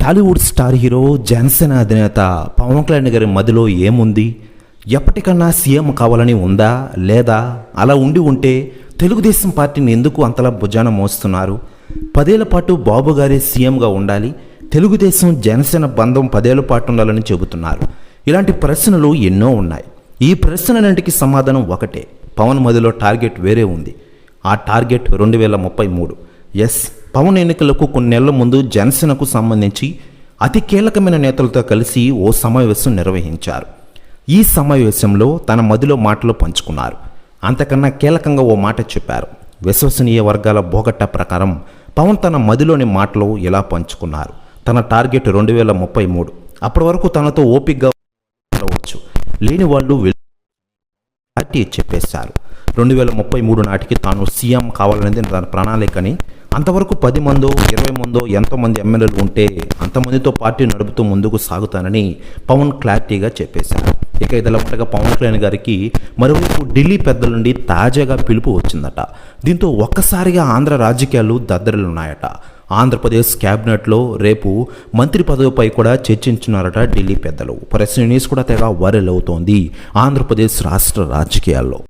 Tollywood star hero Janasena అధినేత పవన్ కళ్యాణ్ గారి మదిలో ఏముంది? ఎప్పటికన్నా సీఎం కావాలని ఉందా? లేదా? అలా ఉండి ఉంటే తెలుగుదేశం పార్టీని ఎందుకు అంతలా భుజాన మోస్తున్నారు? పదేళ్ళ పాటు బాబు గారే సీఎంగా ఉండాలి తెలుగుదేశం జనసేన బంధం పదేళ్ళ పాటు ఉండాలని చెబుతున్నారు. ఇలాంటి ప్రశ్నలు ఎన్నో ఉన్నాయి. ఈ ప్రశ్నలన్నింటికి సమాధానం ఒకటే. పవన్ మదిలో టార్గెట్ వేరే ఉంది. ఆ టార్గెట్ రెండు వేల ముప్పై మూడు. ఎస్ పవన్ ఎన్నికలకు కొన్ని నెలల ముందు జనసేనకు సంబంధించి అతి కీలకమైన నేతలతో కలిసి ఓ సమావేశం నిర్వహించారు. ఈ సమావేశంలో తన మదిలో మాటలు పంచుకున్నారు. అంతకన్నా కీలకంగా ఓ మాట చెప్పారు. విశ్వసనీయ వర్గాల బోగట్ట ప్రకారం పవన్ తన మదిలోని మాటలు ఇలా పంచుకున్నారు. తన టార్గెట్ రెండు వేల ముప్పై మూడు. అప్పటి వరకు తనతో ఓపికగా ఉండవచ్చు. లేని వాళ్ళు పార్టీ చెప్పేశారు. రెండు వేల ముప్పై మూడు నాటికి తాను సీఎం కావాలనేది తన ప్రణాళికని అంతవరకు పది మందో ఇరవై మందో ఎంతోమంది ఎమ్మెల్యేలు ఉంటే అంతమందితో పార్టీ నడుపుతూ ముందుకు సాగుతానని పవన్ క్లారిటీగా చెప్పేశారు. ఇక ఇదిలా ఉండగా పవన్ కళ్యాణ్ గారికి మరోవైపు ఢిల్లీ పెద్దల నుండి తాజాగా పిలుపు వచ్చిందట. దీంతో ఒక్కసారిగా ఆంధ్ర రాజకీయాలు దద్దరిల్లున్నాయట. ఆంధ్రప్రదేశ్ క్యాబినెట్లో రేపు మంత్రి పదవిపై కూడా చర్చించున్నారట ఢిల్లీ పెద్దలు. ప్రెస్ న్యూస్ కూడా తెగ వైరల్ అవుతోంది ఆంధ్రప్రదేశ్ రాష్ట్ర రాజకీయాల్లో.